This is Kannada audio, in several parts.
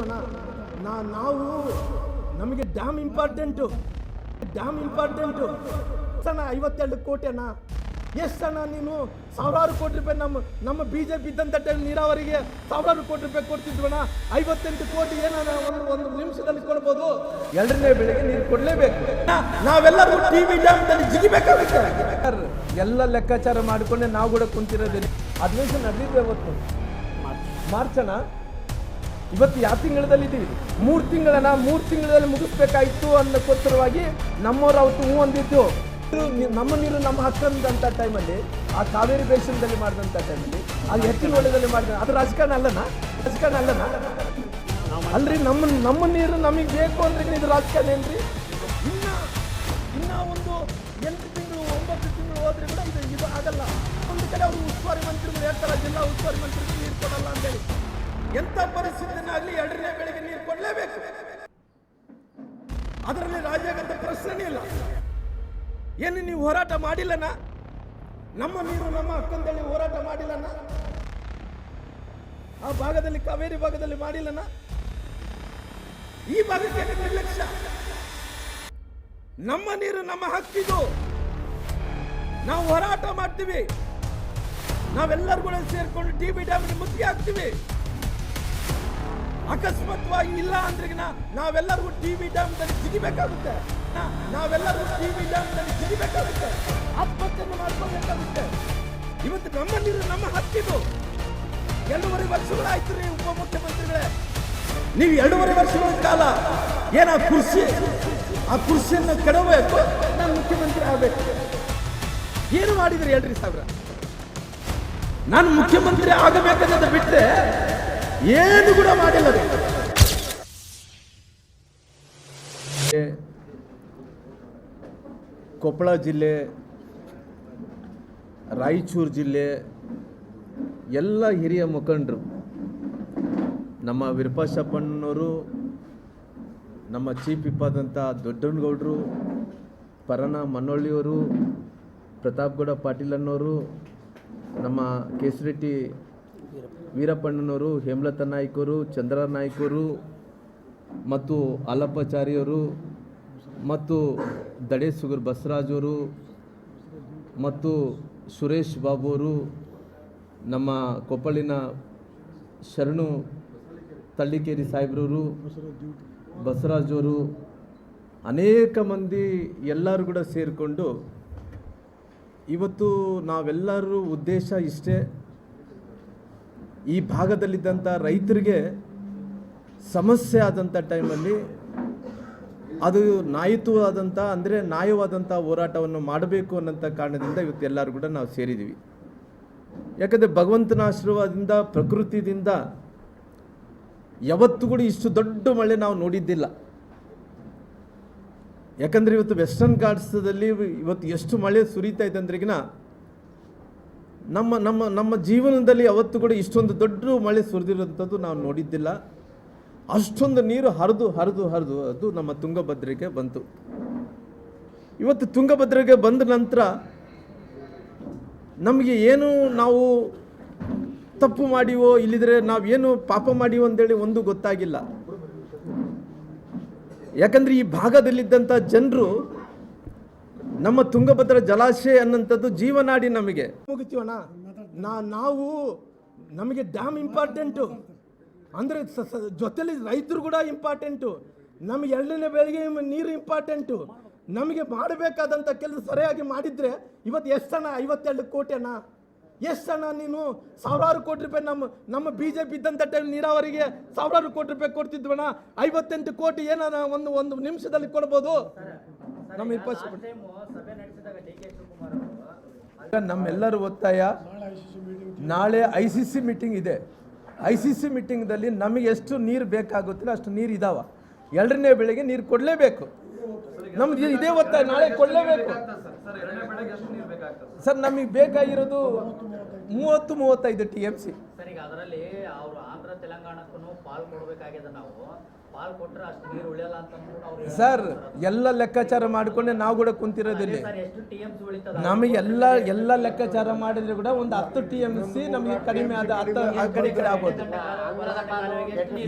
ಹೋಗ್ತೀವಣ್ಣ ನಾ, ನಾವು ನಮಗೆ ಡ್ಯಾಮ್ ಇಂಪಾರ್ಟೆಂಟು ಡ್ಯಾಮ್ ಇಂಪಾರ್ಟೆಂಟು ಸಣ್ಣ ಐವತ್ತೆರಡು ಅಣ್ಣ. ಎಷ್ಟು ಅಣ್ಣ, ನೀನು ಸಾವಿರಾರು ಕೋಟಿ ರೂಪಾಯಿ ನಮ್ಮ ನಮ್ಮ ಬಿ ಜೆ ಪಿ ಇದ್ದಂಥ ಟೈಮ್ ನೀರಾವರಿಗೆ ಸಾವಿರಾರು ಕೋಟಿ ರೂಪಾಯಿ ಕೊಡ್ತಿದ್ವಣ ಐವತ್ತೆಂಟು ಕೋಟಿ ಏನಾರ ಒಂದು ಒಂದು ನಿಮಿಷದಲ್ಲಿ ಕೊಡ್ಬೋದು. ಎರಡನೇ ಬೆಳೆಗೆ ನೀರು ಕೊಡಲೇಬೇಕು. ನಾವೆಲ್ಲರೂ ಟಿ ವಿ ಡ್ಯಾಮ್ದಲ್ಲಿ ಜಿಗಿಬೇಕಾಗುತ್ತೆ. ಎಲ್ಲ ಲೆಕ್ಕಾಚಾರ ಮಾಡಿಕೊಂಡೆ ನಾವು ಕೂಡ ಕುಂತಿರೋದಿಲ್ಲ. ಅಧಿವೇಶನ ನಡೆದಿದ್ದೆ ಇವತ್ತು ಮಾರ್ಚನ ಇವತ್ತು ಯಾವ ತಿಂಗಳಲ್ಲಿ ಇದ್ದೀವಿ ಮೂರು ತಿಂಗಳನ್ನ ಮೂರು ತಿಂಗಳಲ್ಲಿ ಮುಗಿಸ್ಬೇಕಾಯ್ತು ಅನ್ನೋಕ್ಕೋಸ್ಕರವಾಗಿ ನಮ್ಮವ್ರು ಅವತ್ತು ಹೂ ಅಂದಿದ್ದು. ನಮ್ಮ ನೀರು ನಮ್ಮ ಹತ್ತಿರದಂಥ ಟೈಮಲ್ಲಿ ಆ ಕಾವೇರಿ ಬೇಸಿನದಲ್ಲಿ ಮಾಡಿದಂಥ ಟೈಮಲ್ಲಿ ಅದು ಹೆಚ್ಚಿನ ಒಳ್ಳೆದಲ್ಲಿ ಮಾಡಿದ ಅದು ರಾಜಕಾರಣ ಅಲ್ಲನಾ? ರಾಜಕಾರಣ ಅಲ್ಲನಾ? ಅಲ್ರಿ, ನಮ್ಮ ನಮ್ಮ ನೀರು ನಮಗೆ ಬೇಕು ಅಂದ್ರೆ ಇದು ರಾಜಕಾರಣ ಏನ್ರಿ? ಇನ್ನ ಇನ್ನ ಒಂದು ಎಂಟು ತಿಂಗಳು, ಒಂಬತ್ತು ತಿಂಗಳು ಹೋದ್ರೆ ಕೂಡ ಇದು ಇದು ಆಗಲ್ಲ. ಒಂದು ಕಡೆ ಅವರು ಉಸ್ತುವಾರಿ ಮಂತ್ರಿಗಳು ಹೇಳ್ತಾರೆ, ಜಿಲ್ಲಾ ಉಸ್ತುವಾರಿ ಮಂತ್ರಿಗಳು ನೀರು ಕೊಡಲ್ಲ ಅಂತೇಳಿ ಎಂಥ ಪರಿಸ್ಥಿತಿನಾಗಲಿ ಎರಡನೇ ಬೆಳೆಗೆ ನೀರು ಕೊಡಲೇಬೇಕು. ಅದರಲ್ಲಿ ರಾಜ್ಯಾಗಂತ ಪ್ರಶ್ನೆ ಇಲ್ಲ. ಏನು ನೀವು ಹೋರಾಟ ಮಾಡಿಲ್ಲನ? ನಮ್ಮ ನೀರು ನಮ್ಮ ಹಕ್ಕಂತೇಳಿ ಹೋರಾಟ ಮಾಡಿಲ್ಲನ? ಆ ಭಾಗದಲ್ಲಿ ಕಾವೇರಿ ಭಾಗದಲ್ಲಿ ಮಾಡಿಲ್ಲನ? ಈ ಭಾಗಕ್ಕೆ ನಿರ್ಲಕ್ಷ್ಯ? ನಮ್ಮ ನೀರು ನಮ್ಮ ಹಕ್ಕಿದು. ನಾವು ಹೋರಾಟ ಮಾಡ್ತೀವಿ. ನಾವೆಲ್ಲರೂ ಕೂಡ ಸೇರ್ಕೊಂಡು ಟಿ ಬಿ ಡ್ಯಾಮ್ಗೆ ಮುತ್ತಿಗೆ ಹಾಕ್ತೀವಿ. ಅಕಸ್ಮಾತ್ವಾಗಿ ಇಲ್ಲ ಅಂದ್ರೆ ನಾವೆಲ್ಲರಿಗೂ ಟಿ ವಿ ಡ್ಯಾಮ್ದಲ್ಲಿ ಸಿಗಬೇಕಾಗುತ್ತೆ. ನಾವೆಲ್ಲರೂ ಟಿ ವಿ ಡ್ಯಾಮ್ದಲ್ಲಿ ಸಿಗಬೇಕಾಗುತ್ತೆ. ಆತ್ಮಹತ್ಯೆಯನ್ನು ಮಾಡ್ಕೊಳ್ಬೇಕಾಗುತ್ತೆ. ಇವತ್ತು ನಮ್ಮ ನಮ್ಮ ಹಕ್ಕಿದು. ಎರಡೂವರೆ ವರ್ಷಗಳಾಯ್ತು ರೀ ಉಪಮುಖ್ಯಮಂತ್ರಿಗಳೇ. ನೀವು ಎರಡೂವರೆ ವರ್ಷಗಳ ಕಾಲ ಏನ ಕುರ್ಸಿ? ಆ ಕುರ್ಸಿಯನ್ನು ಕೆಡಬೇಕು ನಾನು ಮುಖ್ಯಮಂತ್ರಿ ಆಗಬೇಕು. ಏನು ಮಾಡಿದ್ರಿ ಹೇಳ್ರಿ ಸಾವಿರ? ನಾನು ಮುಖ್ಯಮಂತ್ರಿ ಆಗಬೇಕನ್ನೋದು ಬಿಟ್ಟರೆ ಏನು ಕೂಡ ಮಾಡಿಲ್ಲ. ಕೊಪ್ಪಳ ಜಿಲ್ಲೆ, ರಾಯಚೂರು ಜಿಲ್ಲೆ, ಎಲ್ಲ ಹಿರಿಯ ಮುಖಂಡರು, ನಮ್ಮ ವಿರೂಪಾಕ್ಷಪ್ಪಣ್ಣವರು ನಮ್ಮ ಚೀಫ್ ಇಪ್ಪಾದಂಥ ದೊಡ್ಡನಗೌಡರು ಪರನ ಮನ್ನೊಳ್ಳಿಯವರು, ಪ್ರತಾಪ್ಗೌಡ ಪಾಟೀಲ್ ಅನ್ನೋರು, ನಮ್ಮ ಕೇಸರೆಡ್ಡಿ ವೀರಪ್ಪಣ್ಣನವರು, ಹೇಮಲತಾ ನಾಯ್ಕರು ಚಂದ್ರ ನಾಯ್ಕರು, ಮತ್ತು ಅಲ್ಲಪ್ಪಾಚಾರಿಯವರು, ಮತ್ತು ದಡೇಸುಗರ್ ಬಸವರಾಜವರು, ಮತ್ತು ಸುರೇಶ್ ಬಾಬು ಅವರು ನಮ್ಮ ಕೊಪ್ಪಳಿನ ಶರಣು ತಳ್ಳಿಕೇರಿ ಸಾಹೇಬ್ರವರು, ಬಸವರಾಜವರು, ಅನೇಕ ಮಂದಿ ಎಲ್ಲರೂ ಕೂಡ ಸೇರಿಕೊಂಡು ಇವತ್ತು ನಾವೆಲ್ಲರೂ ಉದ್ದೇಶ ಇಷ್ಟೇ ಈ ಭಾಗದಲ್ಲಿದ್ದಂಥ ರೈತರಿಗೆ ಸಮಸ್ಯೆ ಆದಂಥ ಟೈಮಲ್ಲಿ ಅದು ನಾಯಿತವಾದಂಥ ಅಂದರೆ ನ್ಯಾಯವಾದಂಥ ಹೋರಾಟವನ್ನು ಮಾಡಬೇಕು ಅನ್ನೋಂಥ ಕಾರಣದಿಂದ ಇವತ್ತು ಎಲ್ಲರೂ ಕೂಡ ನಾವು ಸೇರಿದ್ದೀವಿ. ಯಾಕಂದರೆ ಭಗವಂತನ ಆಶೀರ್ವಾದದಿಂದ, ಪ್ರಕೃತಿದಿಂದ ಯಾವತ್ತು ಕೂಡ ಇಷ್ಟು ದೊಡ್ಡ ಮಳೆ ನಾವು ನೋಡಿದ್ದಿಲ್ಲ. ಯಾಕಂದರೆ ಇವತ್ತು ವೆಸ್ಟರ್ನ್ ಘಾಟ್ಸದಲ್ಲಿ ಇವತ್ತು ಎಷ್ಟು ಮಳೆ ಸುರಿತಾ ಇದೆ ನಮ್ಮ ನಮ್ಮ ನಮ್ಮ ಜೀವನದಲ್ಲಿ ಅವತ್ತು ಕೂಡ ಇಷ್ಟೊಂದು ದೊಡ್ಡ ಮಳೆ ಸುರಿದಿರೋಂಥದ್ದು ನಾವು ನೋಡಿದ್ದಿಲ್ಲ. ಅಷ್ಟೊಂದು ನೀರು ಹರಿದು ಹರಿದು ಹರಿದು ಅದು ನಮ್ಮ ತುಂಗಭದ್ರೆಗೆ ಬಂತು. ಇವತ್ತು ತುಂಗಭದ್ರೆಗೆ ಬಂದ ನಂತರ ನಮಗೆ ಏನು ನಾವು ತಪ್ಪು ಮಾಡಿವೋ ಇಲ್ಲಿದ್ರೆ ನಾವೇನು ಪಾಪ ಮಾಡಿವೋ ಅಂತೇಳಿ ಒಂದು ಗೊತ್ತಾಗಿಲ್ಲ. ಯಾಕಂದ್ರೆ ಈ ಭಾಗದಲ್ಲಿದ್ದಂಥ ಜನರು ನಮ್ಮ ತುಂಗಭದ್ರ ಜಲಾಶಯ ಅನ್ನೋಂಥದ್ದು ಜೀವನಾಡಿ ನಮಗೆ. ಮುಗಿತೀವಣ್ಣ? ನಾ, ನಾವು ನಮಗೆ ಡ್ಯಾಮ್ ಇಂಪಾರ್ಟೆಂಟು. ಅಂದರೆ ಜೊತೆಲಿ ರೈತರು ಕೂಡ ಇಂಪಾರ್ಟೆಂಟು. ನಮಗೆ ಎರಡನೇ ಬೆಳಗ್ಗೆ ನೀರು ಇಂಪಾರ್ಟೆಂಟು. ನಮಗೆ ಮಾಡಬೇಕಾದಂಥ ಕೆಲಸ ಸರಿಯಾಗಿ ಮಾಡಿದರೆ ಇವತ್ತು ಎಷ್ಟಣ್ಣ? ಐವತ್ತೆರಡು ಕೋಟಿ ಅಣ್ಣ. ಎಷ್ಟಣ್ಣ ನೀನು? ಸಾವಿರಾರು ಕೋಟಿ ರೂಪಾಯಿ ನಮ್ಮ ನಮ್ಮ ಬಿ ಜೆ ಪಿ ಇದ್ದಂಥ ಟೈಮ್ ನೀರಾವರಿಗೆ ಸಾವಿರಾರು ಕೋಟಿ ರೂಪಾಯಿ ಕೊಡ್ತಿದ್ವಣ್ಣ. ಐವತ್ತೆಂಟು ಕೋಟಿ ಏನಾರ ಒಂದು ಒಂದು ನಿಮಿಷದಲ್ಲಿ ಕೊಡ್ಬೋದು? ನಮ್ಮ ಇಪ್ಪತ್ತು ನಮ್ಮೆಲ್ಲರ ಒತ್ತಾಯ ನಾಳೆ ಐ ಸಿ ಸಿ ಮೀಟಿಂಗ್ ಇದೆ. ಐ ಸಿ ಸಿ ಮೀಟಿಂಗ್ದಲ್ಲಿ ನಮಗೆ ಎಷ್ಟು ನೀರು ಬೇಕಾಗುತ್ತಿಲ್ಲ ಅಷ್ಟು ನೀರು ಇದಾವ. ಎರಡನೇ ಬೆಳೆಗೆ ನೀರು ಕೊಡಲೇಬೇಕು. ನಮ್ದು ಇದೇ ಒತ್ತಾಯ ನಾಳೆ ಕೊಡಲೇಬೇಕು. ಸರ್ ನಮಗೆ ಬೇಕಾಗಿರೋದು ಮೂವತ್ತು ಮೂವತ್ತೈದು ಟಿ ಎಂ ಸಿ. ಸರ್ ಈಗ ಅದರಲ್ಲಿ ಅವರು ಆಂಧ್ರ ತೆಲಂಗಾಣಕ್ಕೂ ಪಾಲ್ ಕೊಡಬೇಕಾಗಿದೆ ನಾವು. ಪಾಲ್ ಕೊಟ್ಟರೆ ಅಷ್ಟು ನೀರು ಉಳಿಯಲ್ಲ ಅಂತ ಅಂದ್ಬಿಟ್ಟು ಸರ್ ಎಲ್ಲ ಲೆಕ್ಕಾಚಾರ ಮಾಡಿಕೊಂಡೆ ನಾವು ಕೂಡ ಕುಂತಿರೋದಿಲ್ಲ. ಎಷ್ಟು ಟಿ ಎಂ ಉಳಿತದ? ನಮಗೆ ಎಲ್ಲ ಎಲ್ಲ ಲೆಕ್ಕಾಚಾರ ಮಾಡಿದ್ರೆ ಕೂಡ ಒಂದು ಹತ್ತು ಟಿ ಎಂ ಸಿ ನಮಗೆ ಕಡಿಮೆ ಆದ ಹತ್ತು ಆ ಕಡೆ ಈ ಕಡೆ ಆಗ್ಬೋದು.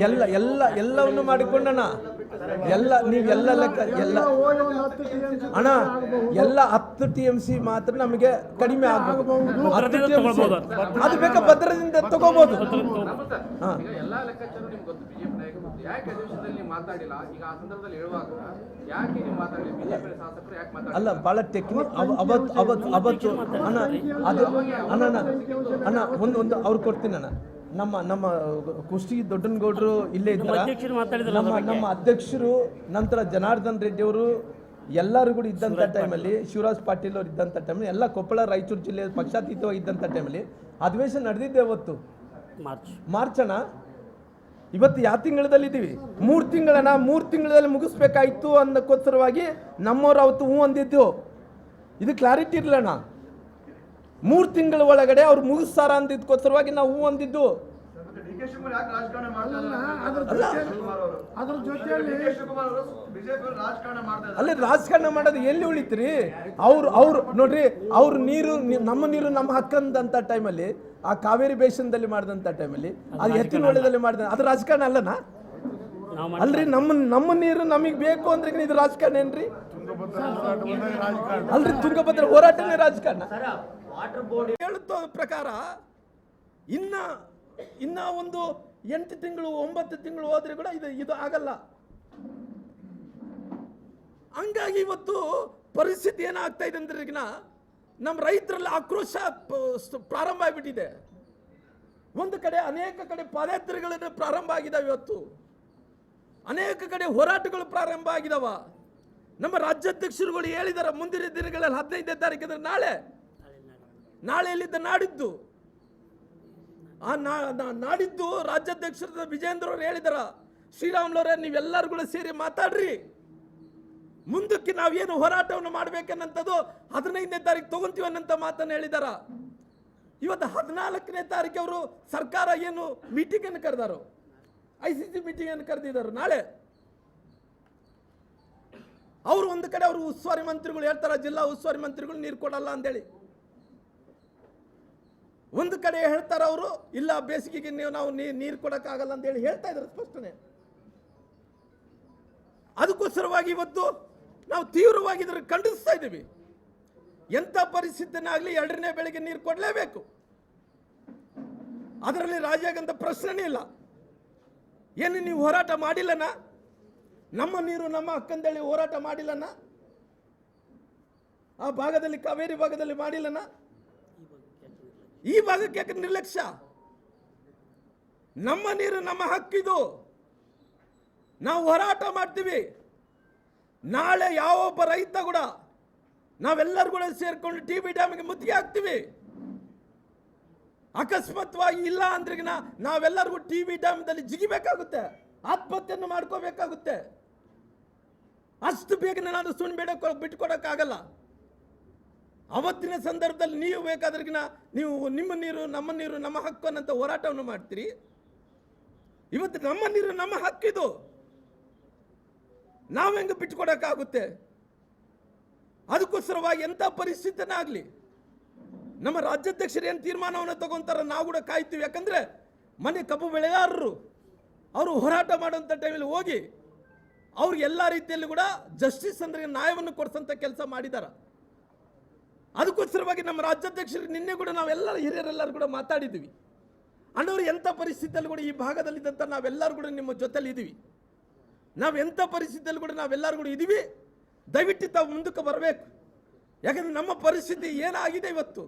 ಎಲ್ಲ ಎಲ್ಲ ಎಲ್ಲವನ್ನು ಮಾಡಿಕೊಂಡಣ ಎಲ್ಲ ನೀವು ಎಲ್ಲ ಲೆಕ್ಕ ಎಲ್ಲ. ಅಣ್ಣ ಎಲ್ಲ ಹತ್ತು ಟಿ ಎಂ ಸಿ ಮಾತ್ರ ನಮಗೆ ಕಡಿಮೆ ಆಗಬಹುದು ಅದು ಬೇಕಾ ಭದ್ರದಿಂದ ತಗೋಬಹುದು ಹಾ. ಈಗ ಎಲ್ಲಾ ಲೆಕ್ಕಾಚಾರ ನಿಮ್ಗೆ ಗೊತ್ತು ಬಿಜೆಪಿ ನಾಯಕ ಗೊತ್ತು ಯಾಕೆ ಅಧಿವೇಶನದಲ್ಲಿ ನೀವು ಮಾತಾಡಿಲ್ಲ? ಈಗ ಆ ಸಂದರ್ಭದಲ್ಲಿ ಹೇಳುವಾಗ ಯಾಕೆ ನೀವು ಮಾತಾಡಲಿ ಬಿಜೆಪಿ ಶಾಸಕರು ಯಾಕೆ ಮಾತಾಡಿಲ್ಲ ಅಲ್ಲ ಬಹಳ ಟೆಕ್ನಿಕ್ ಅವತ್ತು ಅವತ್ತು ಅವತ್ತು ಅಣ್ಣ ಅದು ಅಣ್ಣ ಅಣ್ಣ ಅಣ್ಣ ಒಂದು ಒಂದು ಅವ್ರು ಕೊಡ್ತೀನಿ ಅಣ್ಣ. ನಮ್ಮ ನಮ್ಮ ಕುಸ್ತಿ ದೊಡ್ಡನಗೌಡರು ಇಲ್ಲೇ ಇದ್ದಾರೆ? ನಮ್ಮ ನಮ್ಮ ಅಧ್ಯಕ್ಷರು ನಂತರ ಜನಾರ್ದನ್ ರೆಡ್ಡಿ ಅವರು ಎಲ್ಲರೂ ಕೂಡ ಇದ್ದಂಥ ಟೈಮಲ್ಲಿ ಶಿವರಾಜ್ ಪಾಟೀಲ್ ಅವರು ಇದ್ದಂಥ ಟೈಮಲ್ಲಿ ಎಲ್ಲ ಕೊಪ್ಪಳ ರಾಯಚೂರು ಜಿಲ್ಲೆ ಪಕ್ಷಾತೀತವಾಗಿ ಇದ್ದಂಥ ಟೈಮಲ್ಲಿ ಅಧಿವೇಶನ ನಡೆದಿದ್ದೆ ಅವತ್ತು. ಮಾರ್ಚ್. ಅಣ್ಣ ಇವತ್ತು ಯಾವ ತಿಂಗಳದಲ್ಲಿ ಇದ್ದೀವಿ ಮೂರು ತಿಂಗಳನ್ನ ಮೂರು ತಿಂಗಳಲ್ಲಿ ಮುಗಿಸ್ಬೇಕಾಯ್ತು ಅನ್ನೋಕ್ಕೋಸ್ಕರವಾಗಿ ನಮ್ಮವ್ರು ಅವತ್ತು ಹ್ಞೂ ಅಂದಿದ್ದು. ಇದು ಕ್ಲಾರಿಟಿ ಇರಲಣ್ಣ. ಮೂರು ತಿಂಗಳ ಒಳಗಡೆ ಅವ್ರು ಮುಗಿಸ್ತಾರ ಅಂದಿದ್ದಕ್ಕೋಸ್ಕರವಾಗಿ ನಾವು ಹೂ ಅಂದಿದ್ದು. ಅಲ್ಲ ಅದ್ರ ಜೊತೆಯಲ್ಲಿ ಅಲ್ಲಿ ರಾಜಕಾರಣ ಮಾಡೋದು ಎಲ್ಲಿ ಉಳಿತ್ರಿ? ಅವ್ರು ಅವ್ರು ನೋಡ್ರಿ ಅವ್ರ ನೀರು ನಮ್ಮ ನೀರು ನಮ್ಮ ಹಕ್ಕಂದಂತ ಟೈಮಲ್ಲಿ ಆ ಕಾವೇರಿ ಬೇಸನ್ದಲ್ಲಿ ಮಾಡಿದಂಥ ಟೈಮಲ್ಲಿ ಅದು ಎತ್ತಿನ ಒಳ್ಳೆದಲ್ಲಿ ಮಾಡಿದ ಅದು ರಾಜಕಾರಣ ಅಲ್ಲನಾ? ಅಲ್ರಿ ನಮ್ಮ ನಮ್ಮ ನೀರು ನಮಗೆ ಬೇಕು ಅಂದ್ರೆ ಇದು ರಾಜಕಾರಣ ಏನ್ರಿ? ಅಲ್ರಿ ತುಂಗಭದ್ರ ಹೋರಾಟನೇ ರಾಜಕಾರಣ. ಸರ್ ವಾಟರ್ ಬೋರ್ಡ್ ಹೇಳುತ್ತ ಪ್ರಕಾರ ಇನ್ನ ಇನ್ನ ಒಂದು ಎಂಟು ತಿಂಗಳು, ಒಂಬತ್ತು ತಿಂಗಳು ಹೋದ್ರೆ ಕೂಡ ಇದು ಇದು ಆಗಲ್ಲ. ಹಂಗಾಗಿ ಇವತ್ತು ಪರಿಸ್ಥಿತಿ ಏನಾಗ್ತಾ ಇದೆ ಅಂದ್ರೆ ಈಗಿನ ನಮ್ಮ ರೈತರಲ್ಲಿ ಆಕ್ರೋಶ ಪ್ರಾರಂಭ ಆಗಿಬಿಟ್ಟಿದೆ. ಒಂದು ಕಡೆ ಅನೇಕ ಕಡೆ ಪಾದಯಾತ್ರೆಗಳನ್ನು ಪ್ರಾರಂಭ ಆಗಿದಾವೆ ಇವತ್ತು. ಅನೇಕ ಕಡೆ ಹೋರಾಟಗಳು ಪ್ರಾರಂಭ ಆಗಿದಾವ. ನಮ್ಮ ರಾಜ್ಯಾಧ್ಯಕ್ಷರುಗಳು ಹೇಳಿದಾರೆ, ಮುಂದಿನ ದಿನಗಳಲ್ಲಿ ಹದಿನೈದನೇ ತಾರೀಕು ನಾಳೆ. ನಾಳೆ ಎಲ್ಲಿದ್ದ ನಾಡಿದ್ದು. ಆ ನಾಡಿದ್ದು ರಾಜ್ಯಾಧ್ಯಕ್ಷರ ವಿಜೇಂದ್ರ ಅವರು ಹೇಳಿದಾರ, ಶ್ರೀರಾಮ್ಲವರೇ, ನೀವೆಲ್ಲರೂ ಕೂಡ ಸೇರಿ ಮಾತಾಡ್ರಿ. ಮುಂದಕ್ಕೆ ನಾವೇನು ಹೋರಾಟವನ್ನು ಮಾಡಬೇಕನ್ನಂಥದ್ದು ಹದಿನೈದನೇ ತಾರೀಕು ತಗೊಂತೀವಿ ಅನ್ನಂತ ಮಾತನ್ನು ಹೇಳಿದಾರ. ಇವತ್ತು ಹದಿನಾಲ್ಕನೇ ತಾರೀಕು ಅವರು ಸರ್ಕಾರ ಏನು ಮೀಟಿಂಗ್ ಅನ್ನು ಕರೆದಾರು. ಐ ಸಿ ಸಿ ಮೀಟಿಂಗ್ ಅನ್ನು ಕರೆದಿದ್ದಾರೆ ನಾಳೆ. ಅವರು ಒಂದು ಕಡೆ ಅವರು ಉಸ್ತುವಾರಿ ಮಂತ್ರಿಗಳು ಹೇಳ್ತಾರೆ, ಜಿಲ್ಲಾ ಉಸ್ತುವಾರಿ ಮಂತ್ರಿಗಳು ನೀರು ಕೊಡಲ್ಲ ಅಂತೇಳಿ ಒಂದು ಕಡೆ ಹೇಳ್ತಾರೆ ಅವರು, ಇಲ್ಲ, ಬೇಸಿಗೆಗೆ ನೀವು ನಾವು ನೀರು ಕೊಡಕ್ಕಾಗಲ್ಲ ಅಂತ ಹೇಳಿ ಹೇಳ್ತಾ ಇದ್ದಾರೆ ಸ್ಪಷ್ಟನೆ. ಅದಕ್ಕೋಸ್ಕರವಾಗಿ ಇವತ್ತು ನಾವು ತೀವ್ರವಾಗಿ ಇದ್ರ ಖಂಡಿಸ್ತಾ ಇದ್ದೀವಿ. ಎಂಥ ಪರಿಸ್ಥಿತಿನಾಗಲಿ ಎರಡನೇ ಬೆಳಿಗ್ಗೆ ನೀರು ಕೊಡಲೇಬೇಕು. ಅದರಲ್ಲಿ ರಾಜ್ಯಾಗಂತ ಪ್ರಶ್ನೆನೇ ಇಲ್ಲ. ಏನು ನೀವು ಹೋರಾಟ ಮಾಡಿಲ್ಲನ? ನಮ್ಮ ನೀರು ನಮ್ಮ ಅಕ್ಕಂದೇಳಿ ಹೋರಾಟ ಮಾಡಿಲ್ಲನ? ಆ ಭಾಗದಲ್ಲಿ ಕಾವೇರಿ ಭಾಗದಲ್ಲಿ ಮಾಡಿಲ್ಲನ? ಈ ಭಾಗಕ್ಕೆ ಯಾಕೆ ನಿರ್ಲಕ್ಷ್ಯ? ನಮ್ಮ ನೀರು ನಮ್ಮ ಹಕ್ಕಿದು. ನಾವು ಹೋರಾಟ ಮಾಡ್ತೀವಿ. ನಾಳೆ ಯಾವೊಬ್ಬ ರೈತ ಕೂಡ ನಾವೆಲ್ಲರೂ ಕೂಡ ಸೇರಿಕೊಂಡು ಟಿ ಬಿ ಡ್ಯಾಮಿಗೆ ಮುತ್ತಿಗೆ ಹಾಕ್ತೀವಿ. ಅಕಸ್ಮಾತ್ವಾಗಿ ಇಲ್ಲ ಅಂದ್ರಿಗಿನ ನಾವೆಲ್ಲರಿಗೂ ಟಿ ಬಿ ಡ್ಯಾಮ್ದಲ್ಲಿ ಜಿಗಿಬೇಕಾಗುತ್ತೆ. ಆತ್ಮಹತ್ಯೆಯನ್ನು ಮಾಡ್ಕೋಬೇಕಾಗುತ್ತೆ. ಅಷ್ಟು ಬೇಗನೆ ನಾನು ಸುಣ್ಣ ಬಿಡಕ್ಕೆ ಬಿಟ್ಕೊಡಕ್ಕಾಗಲ್ಲ. ಅವತ್ತಿನ ಸಂದರ್ಭದಲ್ಲಿ ನೀವು ಬೇಕಾದ್ರಿಗಿನ ನೀವು ನಿಮ್ಮ ನೀರು, ನಮ್ಮ ನೀರು, ನಮ್ಮ ಹಕ್ಕು ಅನ್ನಂತ ಹೋರಾಟವನ್ನು ಮಾಡ್ತೀರಿ. ಇವತ್ತು ನಮ್ಮ ನೀರು, ನಮ್ಮ ಹಕ್ಕಿದು ನಾವು ಹೆಂಗೆ ಬಿಟ್ಟುಕೊಡೋಕ್ಕಾಗುತ್ತೆ? ಅದಕ್ಕೋಸ್ಕರವಾಗಿ ಎಂಥ ಪರಿಸ್ಥಿತಿನೇ ಆಗಲಿ. ನಮ್ಮ ರಾಜ್ಯಾಧ್ಯಕ್ಷರು ಏನು ತೀರ್ಮಾನವನ್ನು ತಗೊಂತಾರ ನಾವು ಕೂಡ ಕಾಯ್ತೀವಿ. ಯಾಕಂದ್ರೆ ಮನೆ ಕಬ್ಬು ಬೆಳೆಗಾರರು, ಅವರು ಹೋರಾಟ ಮಾಡುವಂಥ ಟೈಮಲ್ಲಿ ಹೋಗಿ ಅವ್ರು ಎಲ್ಲ ರೀತಿಯಲ್ಲಿ ಕೂಡ ಜಸ್ಟಿಸ್ ಅಂದ್ರೆ ನ್ಯಾಯವನ್ನು ಕೊಡಿಸಂತ ಕೆಲಸ ಮಾಡಿದಾರ. ಅದಕ್ಕೋಸ್ಕರವಾಗಿ ನಮ್ಮ ರಾಜ್ಯಾಧ್ಯಕ್ಷರು ನಿನ್ನೆ ಕೂಡ ನಾವೆಲ್ಲ ಹಿರಿಯರೆಲ್ಲರೂ ಕೂಡ ಮಾತಾಡಿದ್ದೀವಿ. ಅಣ್ಣವರು, ಎಂಥ ಪರಿಸ್ಥಿತಿಯಲ್ಲಿ ಕೂಡ ಈ ಭಾಗದಲ್ಲಿದ್ದಂಥ ನಾವೆಲ್ಲರೂ ಕೂಡ ನಿಮ್ಮ ಜೊತೆಲಿ ಇದ್ದೀವಿ ನಾವು ಎಂಥ ಪರಿಸ್ಥಿತಿಯಲ್ಲಿ ಕೂಡ ನಾವೆಲ್ಲರೂ ಕೂಡ ಇದ್ದೀವಿ ದಯವಿಟ್ಟು ತಾವು ಮುಂದಕ್ಕೆ ಬರಬೇಕು. ಯಾಕಂದರೆ ನಮ್ಮ ಪರಿಸ್ಥಿತಿ ಏನಾಗಿದೆ ಇವತ್ತು?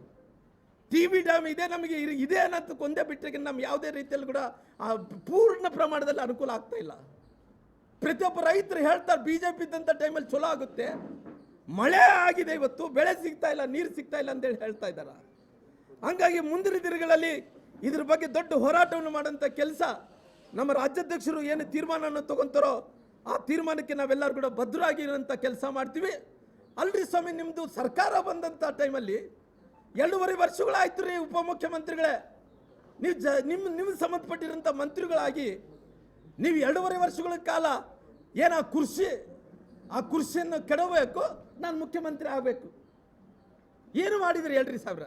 ಟಿ ವಿ ಡ್ಯಾಮ್ ಇದೆ ನಮಗೆ ಇದೆ ಅನ್ನೋದು ಕೊಂದೇ ಬಿಟ್ಟರೆ ನಮ್ಮ ಯಾವುದೇ ರೀತಿಯಲ್ಲಿ ಕೂಡ ಆ ಪೂರ್ಣ ಪ್ರಮಾಣದಲ್ಲಿ ಅನುಕೂಲ ಆಗ್ತಾ ಇಲ್ಲ. ಪ್ರತಿಯೊಬ್ಬ ರೈತರು ಹೇಳ್ತಾರೆ ಬಿ ಜೆ ಪಿ ಇದ್ದಂಥ ಟೈಮಲ್ಲಿ ಚಲೋ ಆಗುತ್ತೆ. ಮಳೆ ಆಗಿದೆ ಇವತ್ತು, ಬೆಳೆ ಸಿಗ್ತಾ ಇಲ್ಲ, ನೀರು ಸಿಗ್ತಾ ಇಲ್ಲ ಅಂತೇಳಿ ಹೇಳ್ತಾ ಇದ್ದಾರ. ಹಂಗಾಗಿ ಮುಂದಿನ ದಿನಗಳಲ್ಲಿ ಇದ್ರ ಬಗ್ಗೆ ದೊಡ್ಡ ಹೋರಾಟವನ್ನು ಮಾಡೋಂಥ ಕೆಲಸ ನಮ್ಮ ರಾಜ್ಯಾಧ್ಯಕ್ಷರು ಏನು ತೀರ್ಮಾನವನ್ನು ತಗೊಂತಾರೋ ಆ ತೀರ್ಮಾನಕ್ಕೆ ನಾವೆಲ್ಲರೂ ಕೂಡ ಭದ್ರಾಗಿರೋಂಥ ಕೆಲಸ ಮಾಡ್ತೀವಿ. ಅಲ್ರಿ ಸ್ವಾಮಿ ನಿಮ್ಮದು ಸರ್ಕಾರ ಬಂದಂಥ ಟೈಮಲ್ಲಿ ಎರಡೂವರೆ ವರ್ಷಗಳಾಯ್ತು ರೀ ಉಪಮುಖ್ಯಮಂತ್ರಿಗಳೇ. ನೀವು ಜ ನಿಮ್ಮ ನಿಮ್ಗೆ ಸಂಬಂಧಪಟ್ಟಿರೋಂಥ ಮಂತ್ರಿಗಳಾಗಿ ನೀವು ಎರಡೂವರೆ ವರ್ಷಗಳ ಕಾಲ ಏನು ಆ ಕೃಷಿ, ಆ ಕೃಷಿಯನ್ನು ಕೆಡಬೇಕು ನಾನು ಮುಖ್ಯಮಂತ್ರಿ ಆಗಬೇಕು. ಏನು ಮಾಡಿದ್ರಿ ಹೇಳ್ರಿ ಸಾವಿರ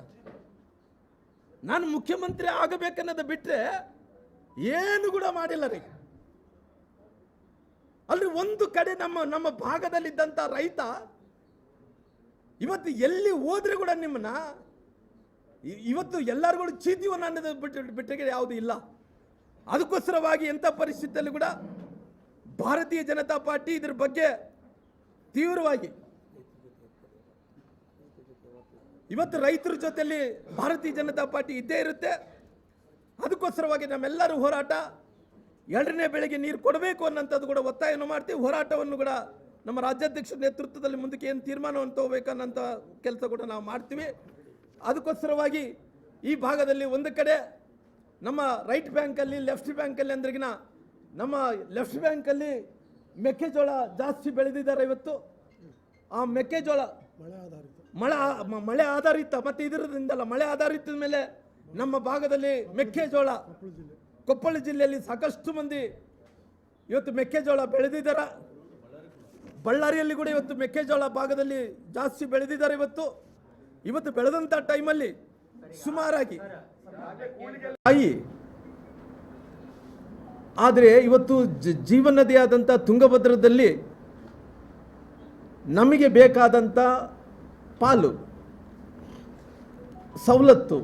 ನಾನು ಮುಖ್ಯಮಂತ್ರಿ ಆಗಬೇಕನ್ನೋದು ಬಿಟ್ಟರೆ ಏನು ಕೂಡ ಮಾಡಿಲ್ಲ ರೀ. ಅಲ್ರಿ, ಒಂದು ಕಡೆ ನಮ್ಮ ನಮ್ಮ ಭಾಗದಲ್ಲಿದ್ದಂಥ ರೈತ ಇವತ್ತು ಎಲ್ಲಿ ಹೋದ್ರೆ ಕೂಡ ನಿಮ್ಮನ್ನ ಇವತ್ತು ಎಲ್ಲರಿಗೂ ಚೀತಿವನ್ನು ಅನ್ನೋದು ಬಿಟ್ಟು ಬಿಟ್ಟರೆ ಯಾವುದು ಇಲ್ಲ. ಅದಕ್ಕೋಸ್ಕರವಾಗಿ ಎಂಥ ಪರಿಸ್ಥಿತಿಯಲ್ಲಿ ಕೂಡ ಭಾರತೀಯ ಜನತಾ ಪಾರ್ಟಿ ಇದ್ರ ಬಗ್ಗೆ ತೀವ್ರವಾಗಿ ಇವತ್ತು ರೈತರ ಜೊತೆಯಲ್ಲಿ ಭಾರತೀಯ ಜನತಾ ಪಾರ್ಟಿ ಇದ್ದೇ ಇರುತ್ತೆ. ಅದಕ್ಕೋಸ್ಕರವಾಗಿ ನಮ್ಮೆಲ್ಲರೂ ಹೋರಾಟ, ಎರಡನೇ ಬೆಳೆಗೆ ನೀರು ಕೊಡಬೇಕು ಅನ್ನೋಂಥದ್ದು ಕೂಡ ಒತ್ತಾಯವನ್ನು ಮಾಡ್ತೀವಿ. ಹೋರಾಟವನ್ನು ಕೂಡ ನಮ್ಮ ರಾಜ್ಯಾಧ್ಯಕ್ಷರ ನೇತೃತ್ವದಲ್ಲಿ ಮುಂದಕ್ಕೆ ಏನು ತೀರ್ಮಾನವನ್ನು ತಗೋಬೇಕನ್ನೋಂಥ ಕೆಲಸ ಕೂಡ ನಾವು ಮಾಡ್ತೀವಿ. ಅದಕ್ಕೋಸ್ಕರವಾಗಿ ಈ ಭಾಗದಲ್ಲಿ ಒಂದು ಕಡೆ ನಮ್ಮ ರೈಟ್ ಬ್ಯಾಂಕಲ್ಲಿ, ಲೆಫ್ಟ್ ಬ್ಯಾಂಕಲ್ಲಿ ಅಂದ್ರಿಗಿನ ನಮ್ಮ ಲೆಫ್ಟ್ ಬ್ಯಾಂಕಲ್ಲಿ ಮೆಕ್ಕೆಜೋಳ ಜಾಸ್ತಿ ಬೆಳೆದಿದ್ದಾರೆ ಇವತ್ತು. ಆ ಮೆಕ್ಕೆಜೋಳ ಮಳೆ ಮಳೆ ಆಧಾರಿತ ಮತ್ತೆ ಇದರಿಂದಲ್ಲ ಮಳೆ ಆಧಾರಿತದ ಮೇಲೆ ನಮ್ಮ ಭಾಗದಲ್ಲಿ ಮೆಕ್ಕೆಜೋಳ. ಕೊಪ್ಪಳ ಜಿಲ್ಲೆಯಲ್ಲಿ ಸಾಕಷ್ಟು ಮಂದಿ ಇವತ್ತು ಮೆಕ್ಕೆಜೋಳ ಬೆಳೆದಿದ್ದಾರೆ. ಬಳ್ಳಾರಿಯಲ್ಲಿ ಕೂಡ ಇವತ್ತು ಮೆಕ್ಕೆಜೋಳ ಭಾಗದಲ್ಲಿ ಜಾಸ್ತಿ ಬೆಳೆದಿದ್ದಾರೆ ಇವತ್ತು. ಇವತ್ತು ಬೆಳೆದಂಥ ಟೈಮಲ್ಲಿ ಸುಮಾರಾಗಿ ತಾಯಿ. ಆದರೆ ಇವತ್ತು ಜೀವನದೇ ಜೀವನದಿಯಾದಂಥ ತುಂಗಭದ್ರದಲ್ಲಿ ನಮಗೆ ಬೇಕಾದಂಥ ಪಾಲು, ಸವಲತ್ತು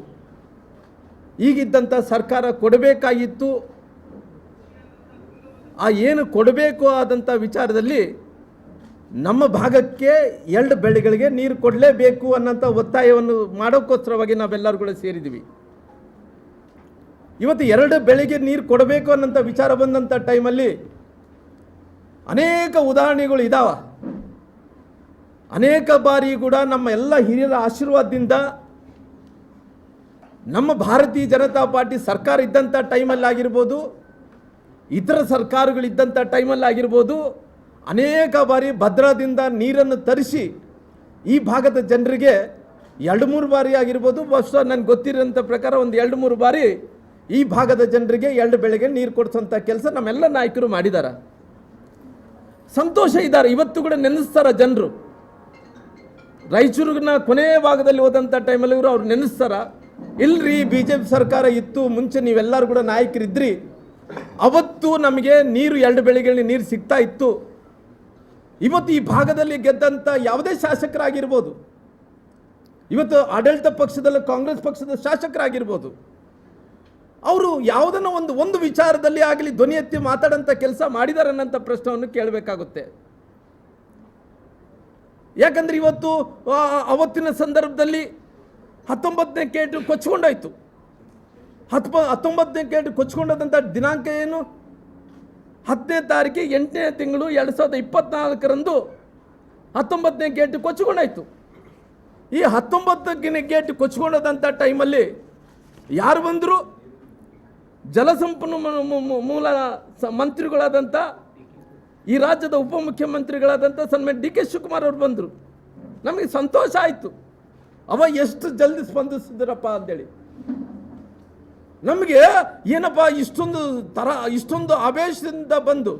ಈಗಿದ್ದಂಥ ಸರ್ಕಾರ ಕೊಡಬೇಕಾಗಿತ್ತು. ಆ ಏನು ಕೊಡಬೇಕು ಆದಂಥ ವಿಚಾರದಲ್ಲಿ ನಮ್ಮ ಭಾಗಕ್ಕೆ ಎರಡು ಬೆಳೆಗಳಿಗೆ ನೀರು ಕೊಡಲೇಬೇಕು ಅನ್ನೋಂಥ ಒತ್ತಾಯವನ್ನು ಮಾಡೋಕ್ಕೋಸ್ಕರವಾಗಿ ನಾವೆಲ್ಲರೂ ಕೂಡ ಸೇರಿದ್ದೀವಿ. ಇವತ್ತು ಎರಡು ಬೆಳೆಗೆ ನೀರು ಕೊಡಬೇಕು ಅನ್ನೋಂಥ ವಿಚಾರ ಬಂದಂಥ ಟೈಮಲ್ಲಿ ಅನೇಕ ಉದಾಹರಣೆಗಳು ಇದಾವ. ಅನೇಕ ಬಾರಿ ಕೂಡ ನಮ್ಮ ಎಲ್ಲ ಹಿರಿಯರ ಆಶೀರ್ವಾದದಿಂದ ನಮ್ಮ ಭಾರತೀಯ ಜನತಾ ಪಾರ್ಟಿ ಸರ್ಕಾರ ಇದ್ದಂಥ ಟೈಮಲ್ಲಿ ಆಗಿರ್ಬೋದು, ಇತರ ಸರ್ಕಾರಗಳಿದ್ದಂಥ ಟೈಮಲ್ಲಿ ಆಗಿರ್ಬೋದು, ಅನೇಕ ಬಾರಿ ಭದ್ರಾದಿಂದ ನೀರನ್ನು ತರಿಸಿ ಈ ಭಾಗದ ಜನರಿಗೆ ಎರಡು ಮೂರು ಬಾರಿ ಆಗಿರ್ಬೋದು, ಬಹುಶಃ ನನಗೆ ಗೊತ್ತಿರೋಂಥ ಪ್ರಕಾರ ಒಂದು ಎರಡು ಮೂರು ಬಾರಿ ಈ ಭಾಗದ ಜನರಿಗೆ ಎರಡು ಬೆಳೆಗೆ ನೀರು ಕೊಡಿಸೋಂಥ ಕೆಲಸ ನಮ್ಮೆಲ್ಲ ನಾಯಕರು ಮಾಡಿದ್ದಾರೆ. ಸಂತೋಷ ಇದ್ದಾರೆ. ಇವತ್ತು ಕೂಡ ನೆನೆಸ್ತಾರೆ ಜನರು. ರಾಯಚೂರಿನ ಕೊನೆಯ ಭಾಗದಲ್ಲಿ ಹೋದಂಥ ಟೈಮಲ್ಲಿ ಇವರು ಅವ್ರು ನೆನೆಸ್ತಾರ. ಇಲ್ರಿ ಬಿ ಜೆ ಪಿ ಸರ್ಕಾರ ಇತ್ತು, ಮುಂಚೆ ನೀವೆಲ್ಲರೂ ಕೂಡ ನಾಯಕರಿದ್ರಿ. ಅವತ್ತು ನಮಗೆ ನೀರು ಎರಡು ಬೆಳೆಗಳಲ್ಲಿ ನೀರು ಸಿಗ್ತಾ ಇತ್ತು. ಇವತ್ತು ಈ ಭಾಗದಲ್ಲಿ ಗೆದ್ದಂಥ ಯಾವುದೇ ಶಾಸಕರಾಗಿರ್ಬೋದು. ಇವತ್ತು ಆಡಳಿತ ಪಕ್ಷದಲ್ಲಿ ಕಾಂಗ್ರೆಸ್ ಪಕ್ಷದ ಶಾಸಕರಾಗಿರ್ಬೋದು. ಅವರು ಯಾವುದನ್ನ ಒಂದು ಒಂದು ವಿಚಾರದಲ್ಲಿ ಆಗಲಿ ಧ್ವನಿ ಎತ್ತಿ ಮಾತಾಡೋಂಥ ಕೆಲಸ ಮಾಡಿದಾರೆ ಅನ್ನೋಂಥ ಪ್ರಶ್ನವನ್ನು ಕೇಳಬೇಕಾಗುತ್ತೆ. ಯಾಕಂದ್ರೆ ಇವತ್ತು ಅವತ್ತಿನ ಸಂದರ್ಭದಲ್ಲಿ ಹತ್ತೊಂಬತ್ತನೇ ಕೇಟು ಕೊಚ್ಕೊಂಡೋಯ್ತು ಹತ್ಪ, ಹತ್ತೊಂಬತ್ತನೇ ಕೇಟು ಕೊಚ್ಕೊಂಡದಂಥ ದಿನಾಂಕ ಏನು? ಹತ್ತನೇ ತಾರೀಕು ಎಂಟನೇ ತಿಂಗಳು ಎರಡು ಸಾವಿರದ ಇಪ್ಪತ್ನಾಲ್ಕರಂದು ಹತ್ತೊಂಬತ್ತನೇ ಗೇಟ್ ಕೊಚ್ಕೊಂಡಾಯ್ತು ಈ ಹತ್ತೊಂಬತ್ತನೇ ಗೇಟ್ ಕೊಚ್ಕೊಂಡದಂಥ ಟೈಮಲ್ಲಿ ಯಾರು ಬಂದರು? ಜಲಸಂಪನ್ಮೂಲ ಸ- ಮಂತ್ರಿಗಳಾದಂಥ ಈ ರಾಜ್ಯದ ಉಪಮುಖ್ಯಮಂತ್ರಿಗಳಾದಂಥ ಸನ್ಮಾನ್ಯ ಡಿ ಕೆ ಶಿವಕುಮಾರ್ ಅವರು ಬಂದರು. ನಮಗೆ ಸಂತೋಷ ಆಯಿತು. ಅವ ಎಷ್ಟು ಜಲ್ದಿ ಸ್ಪಂದಿಸಿದ್ರಪ್ಪ ಅಂತೇಳಿ. ನಮಗೆ ಏನಪ್ಪ ಇಷ್ಟೊಂದು ತರ, ಇಷ್ಟೊಂದು ಆವೇಶದಿಂದ ಬಂದು.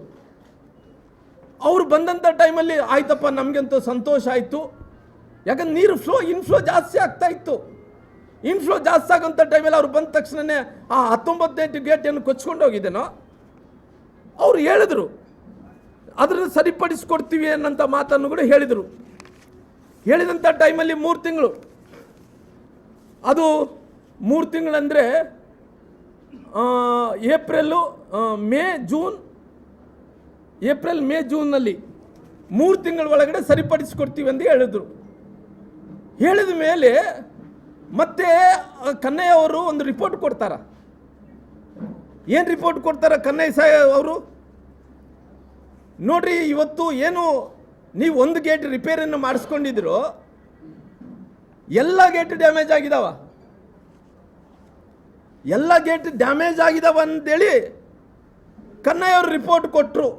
ಅವ್ರು ಬಂದಂಥ ಟೈಮಲ್ಲಿ ಆಯ್ತಪ್ಪ, ನಮಗಂತೂ ಸಂತೋಷ ಆಯಿತು. ಯಾಕಂದ್ರೆ ನೀರು ಫ್ಲೋ, ಇನ್ಫ್ಲೋ ಜಾಸ್ತಿ ಆಗ್ತಾ ಇತ್ತು. ಇನ್ಫ್ಲೋ ಜಾಸ್ತಿ ಆಗೋಂಥ ಟೈಮಲ್ಲಿ ಅವ್ರು ಬಂದ ತಕ್ಷಣನೇ ಆ ಹತ್ತೊಂಬತ್ತನೇ ಗೇಟ್ ಏನು ಕೊಚ್ಕೊಂಡು ಹೋಗಿದ್ದೇನೋ. ಅವ್ರು ಹೇಳಿದ್ರು ಅದನ್ನು ಸರಿಪಡಿಸ್ಕೊಡ್ತೀವಿ ಅನ್ನೋಂಥ ಮಾತನ್ನು ಕೂಡ ಹೇಳಿದರು. ಹೇಳಿದಂಥ ಟೈಮಲ್ಲಿ ಮೂರು ತಿಂಗಳು. ಅದು ಮೂರು ತಿಂಗಳಂದರೆ April May, June, April, May, ಜೂನ್ನಲ್ಲಿ ಮೂರು ತಿಂಗಳ ಒಳಗಡೆ ಸರಿಪಡಿಸ್ಕೊಡ್ತೀವಿ ಅಂತ ಹೇಳಿದರು. ಹೇಳಿದ ಮೇಲೆ ಮತ್ತೆ ಕನ್ನಯ್ಯ ಅವರು ಒಂದು ರಿಪೋರ್ಟ್ ಕೊಡ್ತಾರ. ಏನು ರಿಪೋರ್ಟ್ ಕೊಡ್ತಾರ ಕನ್ನಯ್ಯ ಸಾಹೇಬ್ ಅವರು? ನೋಡ್ರಿ, ಇವತ್ತು ಏನು ನೀವು ಒಂದು ಗೇಟ್ ರಿಪೇರಿಯನ್ನು ಮಾಡಿಸ್ಕೊಂಡಿದ್ರು ಎಲ್ಲ ಗೇಟ್ ಡ್ಯಾಮೇಜ್ ಆಗಿದಾವ. ಎಲ್ಲ ಗೇಟ್ ಡ್ಯಾಮೇಜ್ ಆಗಿದಾವ ಅಂತೇಳಿ ಕನ್ನಯ್ಯ ಅವರು ರಿಪೋರ್ಟ್ ಕೊಟ್ಟರು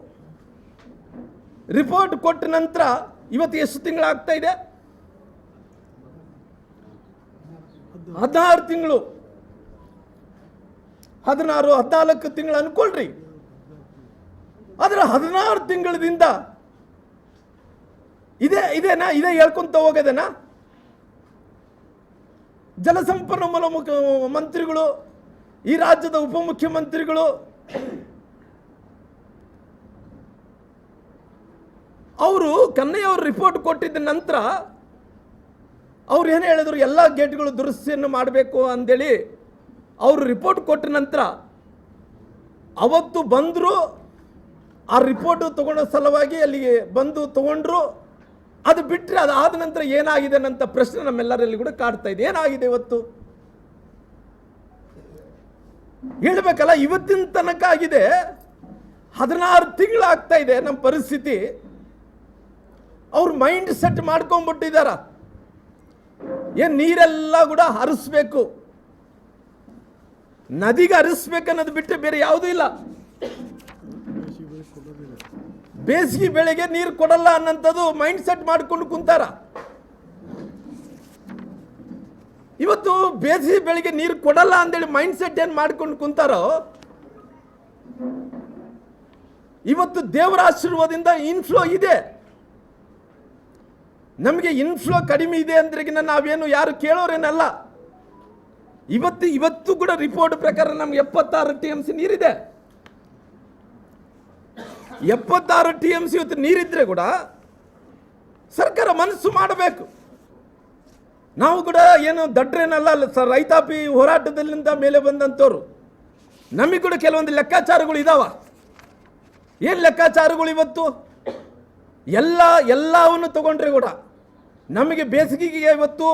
ರಿಪೋರ್ಟ್ ಕೊಟ್ಟ ನಂತರ ಇವತ್ತು ಎಷ್ಟು ತಿಂಗಳಾಗ್ತಾ ಇದೆ? ಹದಿನಾರು ತಿಂಗಳು. ಹದಿನಾರು, ಹದಿನಾಲ್ಕು ತಿಂಗಳು ಅನ್ಕೊಳ್ರಿ. ಆದ್ರೆ ಹದಿನಾರು ತಿಂಗಳಿಂದ ಇದೇ, ಇದೇನಾ? ಇದೇ ಹೇಳ್ಕೊಂತ ಹೋಗೋದೇನಾ? ಜಲಸಂಪನ್ಮೂಲ ಮುಖ, ಮಂತ್ರಿಗಳು, ಈ ರಾಜ್ಯದ ಉಪಮುಖ್ಯಮಂತ್ರಿಗಳು, ಅವರು ಕನ್ನಯ್ಯವರು ರಿಪೋರ್ಟ್ ಕೊಟ್ಟಿದ್ದ ನಂತರ ಅವ್ರು ಏನು ಹೇಳಿದ್ರು? ಎಲ್ಲ ಗೇಟ್ಗಳು ದುರಸ್ತಿಯನ್ನು ಮಾಡಬೇಕು ಅಂದೇಳಿ ಅವರು ರಿಪೋರ್ಟ್ ಕೊಟ್ಟ ನಂತರ ಅವತ್ತು ಬಂದರು ಆ ರಿಪೋರ್ಟು ತಗೊಳ್ಳೋ ಸಲುವಾಗಿ ಅಲ್ಲಿಗೆ ಬಂದು ತಗೊಂಡ್ರು. ಅದು ಬಿಟ್ಟರೆ ಅದಾದ ನಂತರ ಏನಾಗಿದೆ ಅನ್ನಂಥ ಪ್ರಶ್ನೆ ನಮ್ಮೆಲ್ಲರಲ್ಲಿ ಕೂಡ ಕಾಡ್ತಾ ಇದೆ. ಏನಾಗಿದೆ ಇವತ್ತು? ಹೇಳ್ಬೇಕಲ್ಲ, ಇವತ್ತಿನ ತನಕ ಆಗಿದೆ. ಹದಿನಾರು ತಿಂಗಳಾಗ್ತಾ ಇದೆ ನಮ್ಮ ಪರಿಸ್ಥಿತಿ. ಅವ್ರ ಮೈಂಡ್ ಸೆಟ್ ಮಾಡ್ಕೊಂಡ್ಬಿಟ್ಟಿದಾರ. ಏನ್ ನೀರೆಲ್ಲ ಕೂಡ ಹರಿಸ್ಬೇಕು. ನದಿಗೆ ಹರಿಸ್ಬೇಕನ್ನೋದು ಬಿಟ್ಟರೆ ಬೇರೆ ಯಾವುದೂ ಇಲ್ಲ. ಬೇಸಿಗೆ ಬೆಳೆಗೆ ನೀರು ಕೊಡಲ್ಲ ಅನ್ನಂಥದ್ದು ಮೈಂಡ್ ಸೆಟ್ ಮಾಡಿಕೊಂಡು ಕುಂತಾರ. ಇವತ್ತು ಬೇಸಿಗೆ ಬೆಳೆಗೆ ನೀರು ಕೊಡಲ್ಲ ಅಂತೇಳಿ ಮೈಂಡ್ ಸೆಟ್ ಏನು ಮಾಡ್ಕೊಂಡು ಕುಂತಾರೋ, ಇವತ್ತು ದೇವರ ಆಶೀರ್ವಾದದಿಂದ ಇನ್ಫ್ಲೋ ಇದೆ. ನಮಗೆ ಇನ್ಫ್ಲೋ ಕಡಿಮೆ ಇದೆ ಅಂದ್ರೆಗಿನ ನಾವೇನು ಯಾರು ಕೇಳೋರೇನಲ್ಲ. ಇವತ್ತು ಇವತ್ತು ಕೂಡ ರಿಪೋರ್ಟ್ ಪ್ರಕಾರ ನಮ್ಗೆ ಎಪ್ಪತ್ತಾರು ಟಿ ಎಂ ಸಿ ನೀರಿದೆ. ಎಪ್ಪತ್ತಾರು ಟಿ ಎಂ ಸಿ ಇವತ್ತು ನೀರಿದ್ರೆ ಕೂಡ ಸರ್ಕಾರ ಮನಸ್ಸು ಮಾಡಬೇಕು. ನಾವು ಕೂಡ ಏನು ದಡ್ರೇನಲ್ಲ, ಅಲ್ಲ ಸರ್ ರೈತಾಪಿ ಹೋರಾಟದಲ್ಲಿಂದ ಮೇಲೆ ಬಂದಂಥವ್ರು. ನಮಗೆ ಕೂಡ ಕೆಲವೊಂದು ಲೆಕ್ಕಾಚಾರಗಳು ಇದಾವ. ಏನು ಲೆಕ್ಕಾಚಾರಗಳು ಇವತ್ತು? ಎಲ್ಲ, ಎಲ್ಲವನ್ನು ತಗೊಂಡ್ರೆ ಕೂಡ ನಮಗೆ ಬೇಸಿಗೆಗೆ ಇವತ್ತು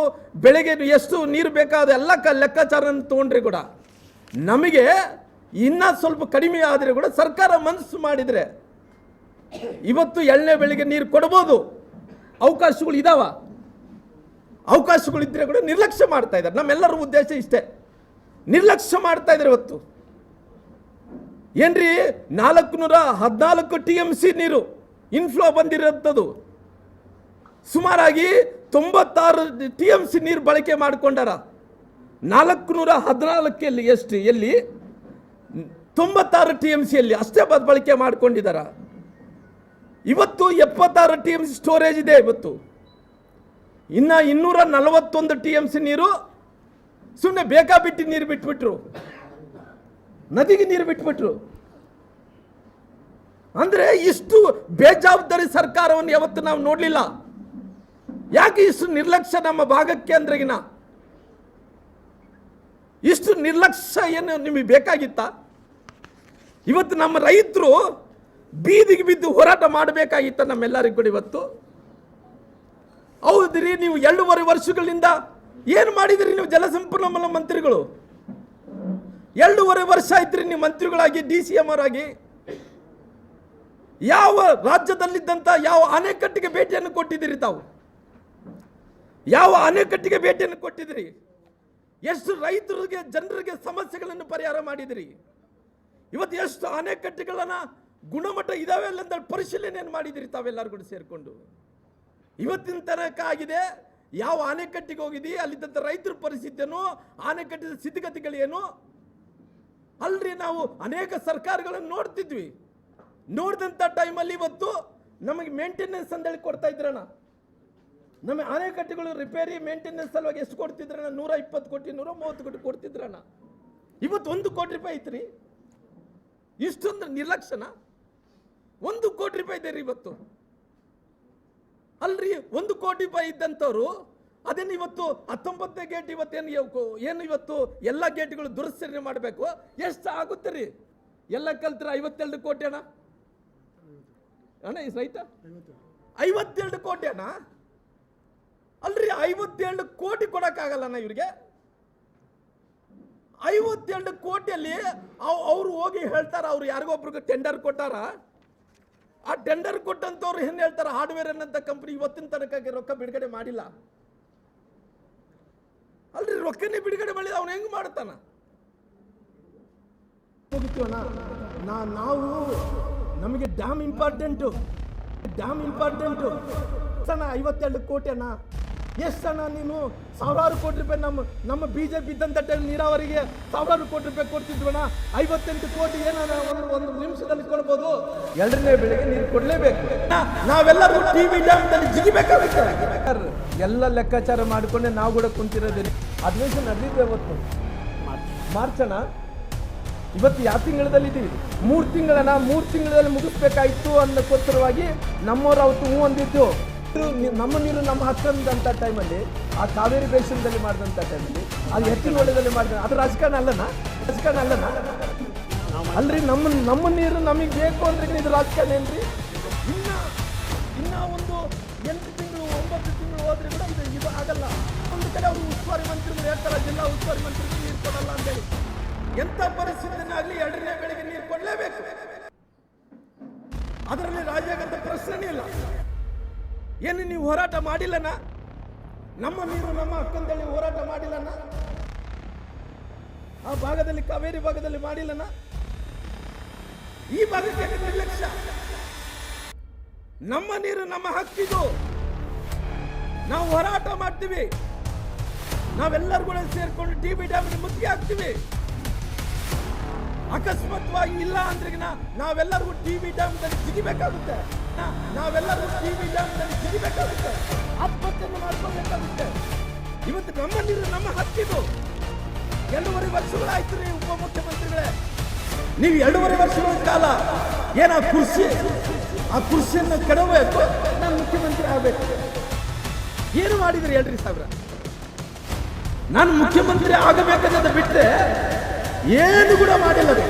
ಬೆಳಗ್ಗೆ ಎಷ್ಟು ನೀರು ಬೇಕಾದ ಎಲ್ಲ ಕ ಲೆಕ್ಕಾಚಾರನ ತಗೊಂಡ್ರೆ ಕೂಡ ನಮಗೆ ಇನ್ನೂ ಸ್ವಲ್ಪ ಕಡಿಮೆ ಆದರೆ ಕೂಡ ಸರ್ಕಾರ ಮನಸ್ಸು ಮಾಡಿದರೆ ಇವತ್ತು ಎಳ್ಳನೇ ಬೆಳೆಗೆ ನೀರು ಕೊಡ್ಬೋದು. ಅವಕಾಶಗಳು ಇದಾವ. ಅವಕಾಶಗಳಿದ್ರೆ ಕೂಡ ನಿರ್ಲಕ್ಷ್ಯ ಮಾಡ್ತಾ ಇದ್ದಾರೆ. ನಮ್ಮೆಲ್ಲರ ಉದ್ದೇಶ ಇಷ್ಟೇ. ನಿರ್ಲಕ್ಷ್ಯ ಮಾಡ್ತಾ ಇದ್ದಾರೆ ಇವತ್ತು. ಏನ್ರಿ? ನಾಲ್ಕು ನೂರ ಹದಿನಾಲ್ಕು ಟಿ ಎಂ ಸಿ ನೀರು ಇನ್ಫ್ಲೋ ಬಂದಿರೋಂಥದ್ದು. ಸುಮಾರಾಗಿ ತೊಂಬತ್ತಾರು ಟಿ ಎಂ ಸಿ ನೀರು ಬಳಕೆ ಮಾಡಿಕೊಂಡಾರ. ನಾಲ್ಕು ನೂರ ಹದಿನಾಲ್ಕಲ್ಲಿ ಎಷ್ಟು? ಎಲ್ಲಿ? ತೊಂಬತ್ತಾರು ಟಿ ಎಂ ಸಿಯಲ್ಲಿ ಅಷ್ಟೇ ಬದ್ ಬಳಕೆ ಮಾಡ್ಕೊಂಡಿದ್ದಾರ ಇವತ್ತು ಎಪ್ಪತ್ತಾರು ಟಿ ಎಂ ಸಿ ಸ್ಟೋರೇಜ್ ಇದೆ ಇವತ್ತು. ಇನ್ನು ಇನ್ನೂರ ನಲವತ್ತೊಂದು ಟಿ ಎಂ ಸಿ ನೀರು ಸುಮ್ಮನೆ ಬೇಕಾಬಿಟ್ಟು ನೀರು ಬಿಟ್ಬಿಟ್ರು. ನದಿಗೆ ನೀರು ಬಿಟ್ಬಿಟ್ರು. ಅಂದ್ರೆ ಇಷ್ಟು ಬೇಜವಾಬ್ದಾರಿ ಸರ್ಕಾರವನ್ನು ಯಾವತ್ತು ನಾವು ನೋಡಲಿಲ್ಲ. ಯಾಕೆ ಇಷ್ಟು ನಿರ್ಲಕ್ಷ್ಯ ನಮ್ಮ ಭಾಗಕ್ಕೆ ಅಂದ್ರೆಗಿನ ಇಷ್ಟು ನಿರ್ಲಕ್ಷ್ಯ ಏನು ನಿಮಗೆ ಬೇಕಾಗಿತ್ತ? ಇವತ್ತು ನಮ್ಮ ರೈತರು ಬೀದಿಗೆ ಬಿದ್ದು ಹೋರಾಟ ಮಾಡಬೇಕಾಗಿತ್ತು ನಮ್ಮೆಲ್ಲರಿಗೂ ಕೂಡ ಇವತ್ತು. ಹೌದ್ರಿ, ನೀವು ಎರಡೂವರೆ ವರ್ಷಗಳಿಂದ ಏನು ಮಾಡಿದ್ರಿ ನೀವು ಜಲಸಂಪನ್ಮೂಲ ಮಂತ್ರಿಗಳು? ಎರಡೂವರೆ ವರ್ಷ ಆಯ್ತ್ರಿ ನೀವು ಮಂತ್ರಿಗಳಾಗಿ, ಡಿ ಸಿ ಎಂ ಆಗಿ ಯಾವ ರಾಜ್ಯದಲ್ಲಿದ್ದಂಥ ಯಾವ ಅಣೆಕಟ್ಟಿಗೆ ಭೇಟಿಯನ್ನು ಕೊಟ್ಟಿದ್ದೀರಿ ತಾವು? ಯಾವ ಅಣೆಕಟ್ಟಿಗೆ ಭೇಟಿಯನ್ನು ಕೊಟ್ಟಿದ್ದೀರಿ? ಎಷ್ಟು ರೈತರಿಗೆ, ಜನರಿಗೆ ಸಮಸ್ಯೆಗಳನ್ನು ಪರಿಹಾರ ಮಾಡಿದಿರಿ ಇವತ್ತು ಎಷ್ಟು ಅಣೆಕಟ್ಟುಗಳನ್ನ ಗುಣಮಟ್ಟ ಇದಾವೆ ಅಂತ ಪರಿಶೀಲನೆಯನ್ನು ಮಾಡಿದಿರಿ ತಾವೆಲ್ಲರೂ ಕೂಡ ಸೇರಿಕೊಂಡು? ಇವತ್ತಿನ ತನಕ ಆಗಿದೆ, ಯಾವ ಆನೆಕಟ್ಟಿಗೆ ಹೋಗಿದಿ ಅಲ್ಲಿದ್ದಂಥ ರೈತರ ಪರಿಸ್ಥಿತಿಯನ್ನು ಆನೆಕಟ್ಟಿನ ಸ್ಥಿತಿಗತಿಗಳೇನು ಅಲ್ರಿ ನಾವು ಅನೇಕ ಸರ್ಕಾರಗಳನ್ನು ನೋಡ್ತಿದ್ವಿ. ನೋಡಿದಂಥ ಟೈಮಲ್ಲಿ ಇವತ್ತು ನಮಗೆ ಮೇಂಟೆನೆನ್ಸ್ ಅಂತ ಹೇಳಿ ಕೊಡ್ತಾ ಇದ್ರಣ್ಣ. ನಮ್ಮ ಆನೆಕಟ್ಟೆಗಳು ರಿಪೇರಿ ಮೇಂಟೆನೆನ್ಸ್ ಸಲುವಾಗಿ ಎಷ್ಟು ಕೊಡ್ತಿದ್ರಣ್ಣ? ನೂರ ಇಪ್ಪತ್ತು ಕೋಟಿ, ನೂರ ಮೂವತ್ತು ಕೋಟಿ ಕೊಡ್ತಿದ್ರಣ್ಣ. ಇವತ್ತು ಒಂದು ಕೋಟಿ ರೂಪಾಯಿ ಐತ್ರಿ. ಇಷ್ಟೊಂದು ನಿರ್ಲಕ್ಷಣ. ಒಂದು ಕೋಟಿ ರೂಪಾಯಿ ಇದೆ ರೀ ಇವತ್ತು. ಅಲ್ರಿ, ಒಂದು ಕೋಟಿ ರೂಪಾಯಿ ಇದ್ದಂಥವ್ರು ಅದೇನು ಇವತ್ತು ಹತ್ತೊಂಬತ್ತನೇ ಗೇಟ್ ಇವತ್ತೇನು ಇವ್- ಏನು ಇವತ್ತು ಎಲ್ಲ ಗೇಟ್ಗಳು ದುರಸ್ತಿ ಮಾಡಬೇಕು. ಎಷ್ಟು ಆಗುತ್ತೆ ರೀ ಎಲ್ಲ ಕಲ್ತ್ರ ಐವತ್ತೆರಡು ಕೋಟಿ ಅಣ್ಣ. ಅಣ್ಣ, ಈ ರೈತ? ಐವತ್ತೆರಡು ಕೋಟಿ ಅಣ್ಣ? ಅಲ್ರಿ, ಐವತ್ತೆರಡು ಕೋಟಿ ಕೊಡೋಕ್ಕಾಗಲ್ಲಣ್ಣ ಇವ್ರಿಗೆ. ಐವತ್ತೆರಡು ಕೋಟಿಯಲ್ಲಿ ಅವ್ರು ಹೋಗಿ ಹೇಳ್ತಾರ, ಅವ್ರು ಯಾರಿಗೊಬ್ರಿಗೆ ಟೆಂಡರ್ ಕೊಟ್ಟಾರ. ಆ ಟೆಂಡರ್ ಕೊಟ್ಟಂತವ್ರು ಏನು ಹೇಳ್ತಾರೆ? ಹಾರ್ಡ್ವೇರ್ ಅನ್ನಂತ ಕಂಪ್ನಿ ಇವತ್ತಿನ ತನಕ ರೊಕ್ಕ ಬಿಡುಗಡೆ ಮಾಡಿಲ್ಲ. ಅಲ್ರಿ, ರೊಕ್ಕನೇ ಬಿಡುಗಡೆ ಮಾಡಿದ ಅವನು ಹೆಂಗ್ ಮಾಡ್ತಾನ? ನಾ, ನಾವು, ನಮಗೆ ಡ್ಯಾಮ್ ಇಂಪಾರ್ಟೆಂಟು ಡ್ಯಾಮ್ ಇಂಪಾರ್ಟೆಂಟು ಸಣ್ಣ ಐವತ್ತೆರಡು ಕೋಟಿ ಅಣ್ಣ. ಎಷ್ಟು ಹಣ ನೀನು ಸಾವಿರಾರು ಕೋಟಿ ರೂಪಾಯಿ ನಮ್ಮ ನಮ್ಮ ಬಿ ಜೆ ಪಿ ಇದ್ದಂಥ ಟೈಮ್ ನೀರಾವರಿಗೆ ಸಾವಿರಾರು ಕೋಟಿ ರೂಪಾಯಿ ಕೊಡ್ತಿದ್ವಣ ಐವತ್ತೆಂಟು ಕೋಟಿ ಏನಾರ ಒಂದು ಒಂದು ನಿಮಿಷದಲ್ಲಿ ಕೊಡ್ಬೋದು ಎರಡನೇ ಬೆಳೆಗೆ ನೀರು ಕೊಡಲೇಬೇಕು. ನಾವೆಲ್ಲರೂ ಟಿ ವಿ ಡ್ಯಾಮ್ದಲ್ಲಿ ಜಿಗಿಬೇಕಾಗುತ್ತೆ. ಎಲ್ಲ ಲೆಕ್ಕಾಚಾರ ಮಾಡಿಕೊಂಡೆ ನಾವು ಕೂಡ ಕುಂತಿರೋದಿಲ್ಲ ಅಧಿವೇಶನ ನಡೆದಿದ್ದೆ ಇವತ್ತು. ಮಾರ್ಚ್ ಅಣ್ಣ, ಇವತ್ತು ಯಾವ ತಿಂಗಳದಲ್ಲಿದ್ದೀವಿ ಮೂರು ತಿಂಗಳನ್ನ ಮೂರು ತಿಂಗಳಲ್ಲಿ ಮುಗಿಸ್ಬೇಕಾಯ್ತು ಅನ್ನಕ್ಕೋಸ್ಕರವಾಗಿ ನಮ್ಮವ್ರು ಅವತ್ತು ಇದು ನಿ- ನಮ್ಮ ನೀರು ನಮ್ಮ ಹಕ್ಕಂದಂಥ ಟೈಮಲ್ಲಿ ಆ ಕಾವೇರಿ ಬೇಸಿನದಲ್ಲಿ ಮಾಡಿದಂಥ ಟೈಮಲ್ಲಿ ಅದು ಹೆಚ್ಚಿನ ಒಳ್ಳೆದಲ್ಲಿ ಮಾಡಿದ ಅದು ರಾಜಕಾರಣ ಅಲ್ಲನ? ರಾಜಕಾರಣ ಅಲ್ಲನ? ಅಲ್ರಿ, ನಮ್ಮ ನಮ್ಮ ನೀರು ನಮಗೆ ಬೇಕು ಅಂದ್ರೆ ಇದು ರಾಜಕಾರಣ ಏನ್ರಿ? ಇನ್ನ ಇನ್ನ ಒಂದು ಎಂಟು ತಿಂಗಳು, ಒಂಬತ್ತು ತಿಂಗಳು ಹೋದ್ರೆ ಕೂಡ ಇದು ಆಗಲ್ಲ. ಒಂದು ಕಡೆ ಅವರು ಉಸ್ತುವಾರಿ ಮಂತ್ರಿಗಳು ಹೇಳ್ತಾರೆ, ಜಿಲ್ಲಾ ಉಸ್ತುವಾರಿ ಮಂತ್ರಿಗಳು ನೀರು ಕೊಡಲ್ಲ ಅಂತೇಳಿ. ಎಂಥ ಪರಿಸ್ಥಿತಿನಾಗಲಿ ಎರಡನೇ ಬೆಳಿಗ್ಗೆ ನೀರು ಕೊಡಲೇಬೇಕು. ಅದರಲ್ಲಿ ರಾಜ್ಯಾಗಂತ ಪ್ರಶ್ನೆ ಇಲ್ಲ. ಏನು ನೀವು ಹೋರಾಟ ಮಾಡಿಲ್ಲನ? ನಮ್ಮ ನೀರು ನಮ್ಮ ಹಕ್ಕಂತೇಳಿ ಹೋರಾಟ ಮಾಡಿಲ್ಲನ? ಆ ಭಾಗದಲ್ಲಿ ಕಾವೇರಿ ಭಾಗದಲ್ಲಿ ಮಾಡಿಲ್ಲನ? ಈ ಭಾಗಕ್ಕೆ ನಿರ್ಲಕ್ಷ್ಯ? ನಮ್ಮ ನೀರು ನಮ್ಮ ಹಕ್ಕಿದು. ನಾವು ಹೋರಾಟ ಮಾಡ್ತೀವಿ. ನಾವೆಲ್ಲರೂ ಕೂಡ ಸೇರ್ಕೊಂಡು ಟಿ ಬಿ ಡ್ಯಾಮ್ಗೆ ಮುತ್ತಿಗೆ ಹಾಕ್ತೀವಿ. ಅಕಸ್ಮಾತ್ವಾಗಿ ಇಲ್ಲ ಅಂದ್ರೆ ನಾವೆಲ್ಲರಿಗೂ ಟಿ ವಿ ಡ್ಯಾಮ್ದಲ್ಲಿ ಸಿಗಬೇಕಾಗುತ್ತೆ. ನಾವೆಲ್ಲರೂ ಟಿ ಬಿ ಡ್ಯಾಮ್ದಲ್ಲಿ ಸಿಗಬೇಕಾಗುತ್ತೆ. ಆತ್ಮಹತ್ಯೆಯನ್ನು ಮಾಡ್ಕೋಬೇಕಾಗುತ್ತೆ ಇವತ್ತು ನಮ್ಮ ನೀರು ನಮ್ಮ ಹಕ್ಕಿದು. ಎರಡೂವರೆ ವರ್ಷಗಳಾಯ್ತು ರೀ ಉಪಮುಖ್ಯಮಂತ್ರಿಗಳೇ. ನೀವು ಎರಡೂವರೆ ವರ್ಷಗಳ ಕಾಲ ಏನ ಕುರ್ಸಿ? ಆ ಕುರ್ಸಿಯನ್ನು ಕೆಡಬೇಕು ನಾನು ಮುಖ್ಯಮಂತ್ರಿ ಆಗಬೇಕು. ಏನು ಮಾಡಿದ್ರಿ ಹೇಳ್ರಿ ಸಾವಿರ? ನಾನು ಮುಖ್ಯಮಂತ್ರಿ ಆಗಬೇಕನ್ನೋದು ಬಿಟ್ಟರೆ ಏನು ಕೂಡ ಮಾಡಿಲ್ಲ ರೀ